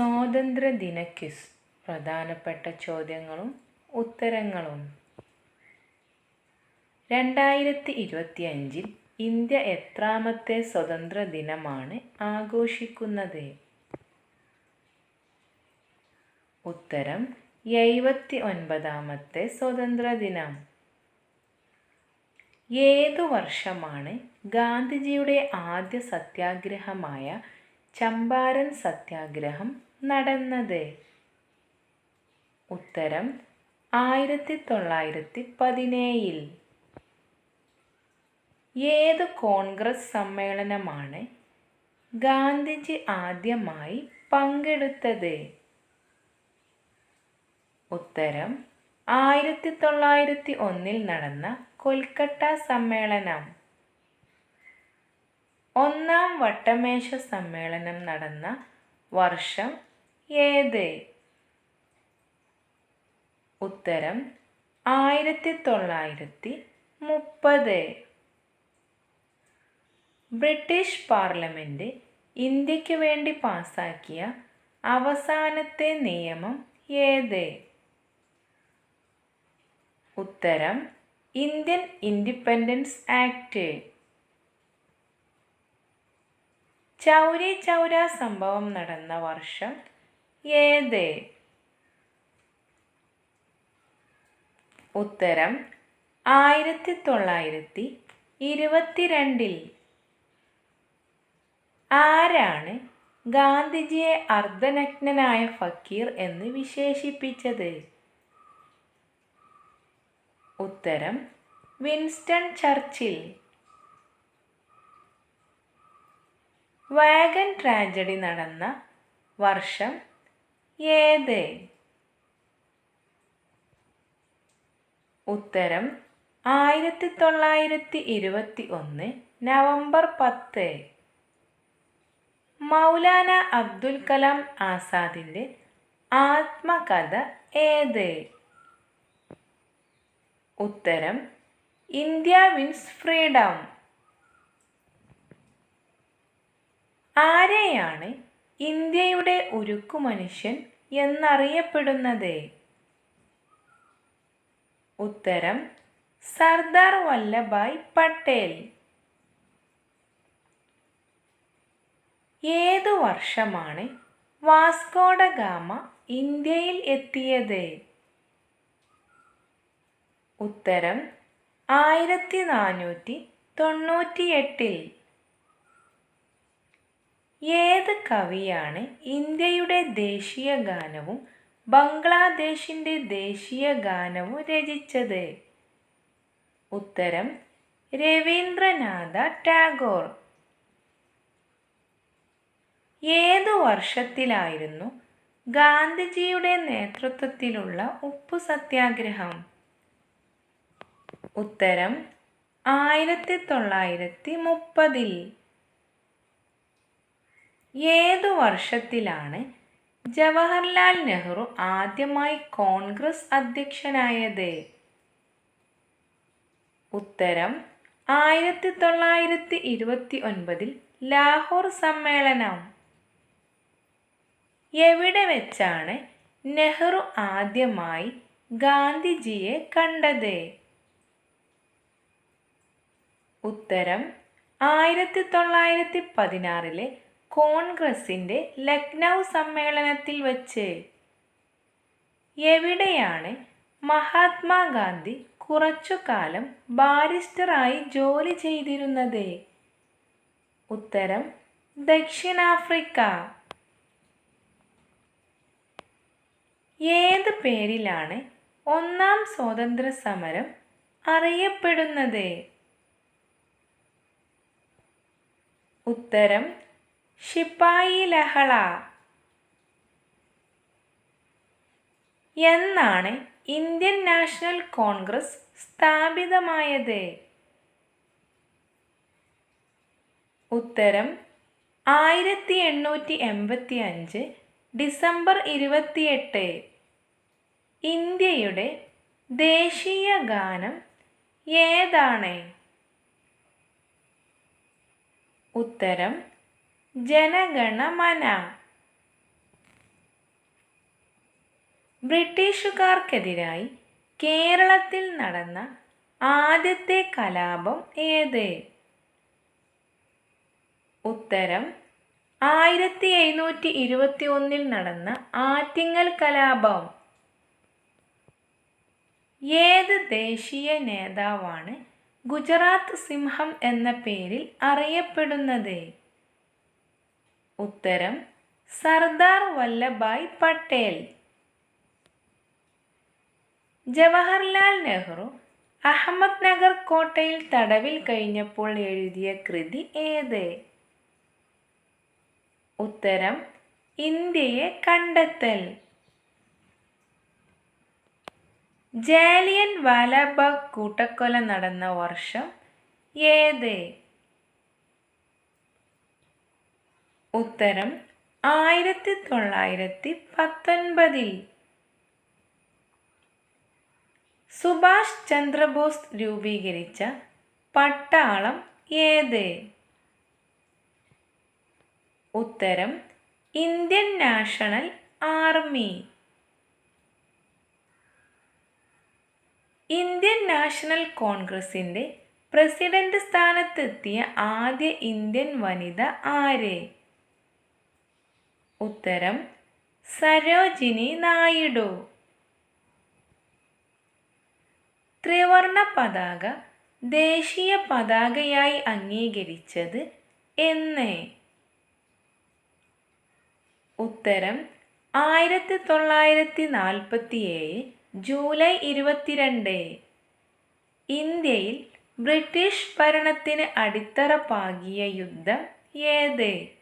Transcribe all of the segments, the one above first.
സ്വാതന്ത്ര്യദിന ക്വിസ് പ്രധാനപ്പെട്ട ചോദ്യങ്ങളും ഉത്തരങ്ങളും. രണ്ടായിരത്തി ഇരുപത്തി അഞ്ചിൽ ഇന്ത്യ എത്രാമത്തെ സ്വതന്ത്ര ദിനമാണ് ആഘോഷിക്കുന്നത്? ഉത്തരം എഴുപത്തി ഒൻപതാമത്തെ സ്വതന്ത്ര ദിനം ഏതു വർഷമാണ് ഗാന്ധിജിയുടെ ആദ്യ സത്യാഗ്രഹമായ ചമ്പാരൻ സത്യാഗ്രഹം നടന്നത്? ഉത്തരം ആയിരത്തി തൊള്ളായിരത്തി പതിനേഴിൽ ഏത് കോൺഗ്രസ് സമ്മേളനമാണ് ഗാന്ധിജി ആദ്യമായി പങ്കെടുത്തത്? ഉത്തരം ആയിരത്തി തൊള്ളായിരത്തി ഒന്നിൽ നടന്ന കൊൽക്കട്ട സമ്മേളനം. ഒന്നാം വട്ടമേശ സമ്മേളനം നടന്ന വർഷം ഏത്? ഉത്തരം ആയിരത്തി തൊള്ളായിരത്തി മുപ്പത്. ബ്രിട്ടീഷ് പാർലമെന്റ് ഇന്ത്യയ്ക്ക് വേണ്ടി പാസാക്കിയ അവസാനത്തെ നിയമം ഏത്? ഉത്തരം Indian independence act. Chauri Chaura സംഭവം നടന്ന വർഷം ഏത്? ഉത്തരം ആയിരത്തി തൊള്ളായിരത്തി ഇരുപത്തിരണ്ടിൽ. ആരാണ് ഗാന്ധിജിയെ അർദ്ധനഗ്നനായ ഫക്കീർ എന്ന് വിശേഷിപ്പിച്ചത്? ഉത്തരം വിൻസ്റ്റൺ ചർച്ചിൽ. വാഗൻ ട്രാജഡി നടന്ന വർഷം ഏത്? ഉത്തരം ആയിരത്തി തൊള്ളായിരത്തി ഇരുപത്തി ഒന്ന് നവംബർ പത്ത്. മൗലാന അബ്ദുൽ കലാം ആസാദിന്റെ ആത്മകഥ ഏത്? ഉത്തരം ഇന്ത്യ വിൻസ് ഫ്രീഡം. ആരെയാണ് ഇന്ത്യയുടെ ഉരുക്കു മനുഷ്യൻ എന്നറിയപ്പെടുന്നത്? ഉത്തരം സർദാർ വല്ലഭായ് പട്ടേൽ. ഏതു വർഷമാണ് വാസ്കോഡ ഗാമ ഇന്ത്യയിൽ എത്തിയത്? ഉത്തരം ആയിരത്തി നാനൂറ്റി തൊണ്ണൂറ്റി എട്ടിൽ ഏത് കവിയാണ് ഇന്ത്യയുടെ ദേശീയ ഗാനവും ബംഗ്ലാദേശിന്റെ ദേശീയ ഗാനവും രചിച്ചത്? ഉത്തരം രവീന്ദ്രനാഥ ടാഗോർ. ഏതു വർഷത്തിലായിരുന്നു ഗാന്ധിജിയുടെ നേതൃത്വത്തിലുള്ള ഉപ്പു സത്യാഗ്രഹം? ഉത്തരം ആയിരത്തി തൊള്ളായിരത്തി മുപ്പതിൽ. ഏതു വർഷത്തിലാണ് ജവഹർലാൽ നെഹ്റു ആദ്യമായി കോൺഗ്രസ് അധ്യക്ഷനായത്? ഉത്തരം ആയിരത്തി തൊള്ളായിരത്തി ഇരുപത്തി ഒൻപതിൽ ലാഹോർ സമ്മേളനം. എവിടെ വെച്ചാണ് നെഹ്റു ആദ്യമായി ഗാന്ധിജിയെ കണ്ടത്? ഉത്തരം ആയിരത്തി തൊള്ളായിരത്തി പതിനാറിലെ കോൺഗ്രസിന്റെ ലക്നൗ സമ്മേളനത്തിൽ വച്ച് എവിടെയാണ് മഹാത്മാഗാന്ധി കുറച്ചുകാലം ബാരിസ്റ്ററായി ജോലി ചെയ്തിരുന്നത്? ഉത്തരം ദക്ഷിണാഫ്രിക്ക. ഏത് പേരിലാണ് ഒന്നാം സ്വാതന്ത്ര്യ സമരം അറിയപ്പെടുന്നത്? ഉത്തരം ശിപ്പായി ലഹള എന്നാണ് ഇന്ത്യൻ നാഷണൽ കോൺഗ്രസ് സ്ഥാപിതമായത്. ഉത്തരം ആയിരത്തി എണ്ണൂറ്റി എൺപത്തി അഞ്ച് ഡിസംബർ ഇരുപത്തിയെട്ട്. ഇന്ത്യയുടെ ദേശീയ ഗാനം ഏതാണ്? ഉത്തരം ജനഗണമന ബ്രിട്ടീഷുകാർക്കെതിരായി കേരളത്തിൽ നടന്ന ആദ്യത്തെ കലാപം ഏത്? ഉത്തരം ആയിരത്തി എഴുന്നൂറ്റി ഇരുപത്തി ഒന്നിൽ നടന്ന ആറ്റിങ്ങൽ കലാപം. ഏത് ദേശീയ നേതാവാണ് ഗുജറാത്ത് സിംഹം എന്ന പേരിൽ അറിയപ്പെടുന്നത്? ഉത്തരം സർദാർ വല്ലഭായ് പട്ടേൽ. ജവഹർലാൽ നെഹ്റു അഹമ്മദ് നഗർ കോട്ടയിൽ തടവിൽ കഴിഞ്ഞപ്പോൾ എഴുതിയ കൃതി ഏത്? ഉത്തരം ഇന്ത്യയെ കണ്ടെത്തൽ. ജാലിയൻ വാലാബാഗ് കൂട്ടക്കൊല നടന്ന വർഷം ഏത്? ഉത്തരം ആയിരത്തി തൊള്ളായിരത്തി പത്തൊൻപതിൽ സുഭാഷ് ചന്ദ്രബോസ് രൂപീകരിച്ച പട്ടാളം ഏത്? ഉത്തരം Indian national army. Indian national കോൺഗ്രസിന്റെ പ്രസിഡന്റ് സ്ഥാനത്തെത്തിയ ആദ്യ ഇന്ത്യൻ വനിത ആര്? ഉത്തരം സരോജിനി നായിഡു. ത്രിവർണ പതാക ദേശീയ പതാകയായി അംഗീകരിച്ചത് എന്ന്. ഉത്തരം ആയിരത്തി തൊള്ളായിരത്തി നാൽപ്പത്തി ഏഴ് ജൂലൈ ഇരുപത്തിരണ്ട്. ഇന്ത്യയിൽ ബ്രിട്ടീഷ് ഭരണത്തിന് അടിത്തറ പാകിയ യുദ്ധം ഏത്?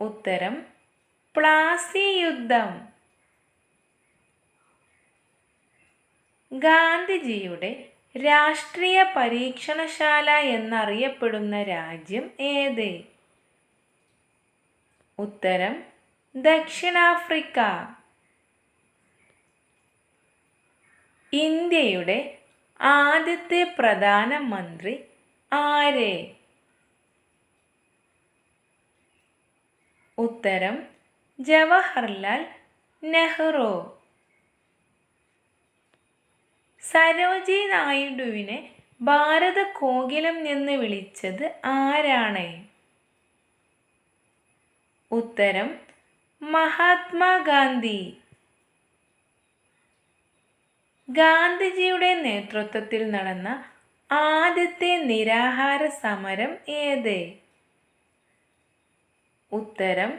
ഉത്തരം പ്ലാസി യുദ്ധം ഗാന്ധിജിയുടെ രാഷ്ട്രീയ പരീക്ഷണശാല എന്നറിയപ്പെടുന്ന രാജ്യം ഏത്? ഉത്തരം ദക്ഷിണാഫ്രിക്ക. ഇന്ത്യയുടെ ആദ്യത്തെ പ്രധാനമന്ത്രി ആര്? ഉത്തരം ജവഹർലാൽ നെഹ്റു. സരോജി നായിഡുവിനെ ഭാരത കോകിലം എന്ന് വിളിച്ചത് ആരാണ്? ഉത്തരം മഹാത്മാഗാന്ധി. ഗാന്ധിജിയുടെ നേതൃത്വത്തിൽ നടന്ന ആദ്യത്തെ നിരാഹാര സമരം ഏത്? ഉത്തരം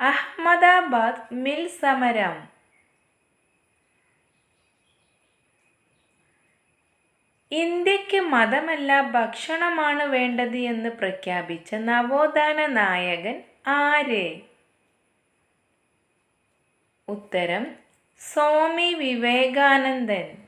അഹമ്മദാബാദ് മിൽ സമരം. ഇന്ത്യയ്ക്ക് മതമല്ല ഭക്ഷണമാണ് വേണ്ടത് എന്ന് പ്രഖ്യാപിച്ച നവോത്ഥാന നായകൻ ആര്? ഉത്തരം സ്വാമി വിവേകാനന്ദൻ.